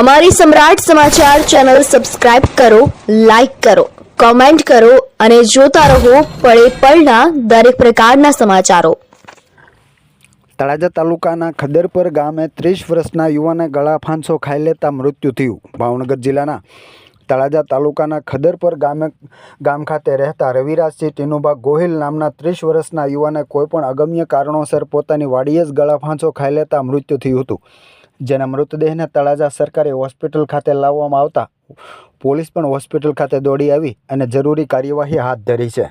અમારી Samrat Samachar channel subscribe કરો, like કરો, કોમેન્ટ કરો અને જોતા રહો પળે પળના દરેક પ્રકારના સમાચારો. તળાજા તાલુકાના ખદરપર ગામે ત્રીસ વર્ષના યુવાને ગળા ફાંસો ખાઈ લેતા મૃત્યુ થયું. ભાવનગર જિલ્લાના તળાજા તાલુકાના ખદરપર ગામે, ગામ ખાતે રહેતા રવિરાજસિંહ ટીનુભા ગોહિલ નામના ત્રીસ વર્ષના યુવાને કોઈપણ અગમ્ય કારણોસર પોતાની વાડીએ જ ગળા ફાંસો ખાઈ લેતા મૃત્યુ થયું હતું. જેના મૃતદેહને તળાજા સરકારી હોસ્પિટલ ખાતે લાવવામાં આવતા, પોલીસ પણ હોસ્પિટલ ખાતે દોડી આવી અને જરૂરી કાર્યવાહી હાથ ધરી છે.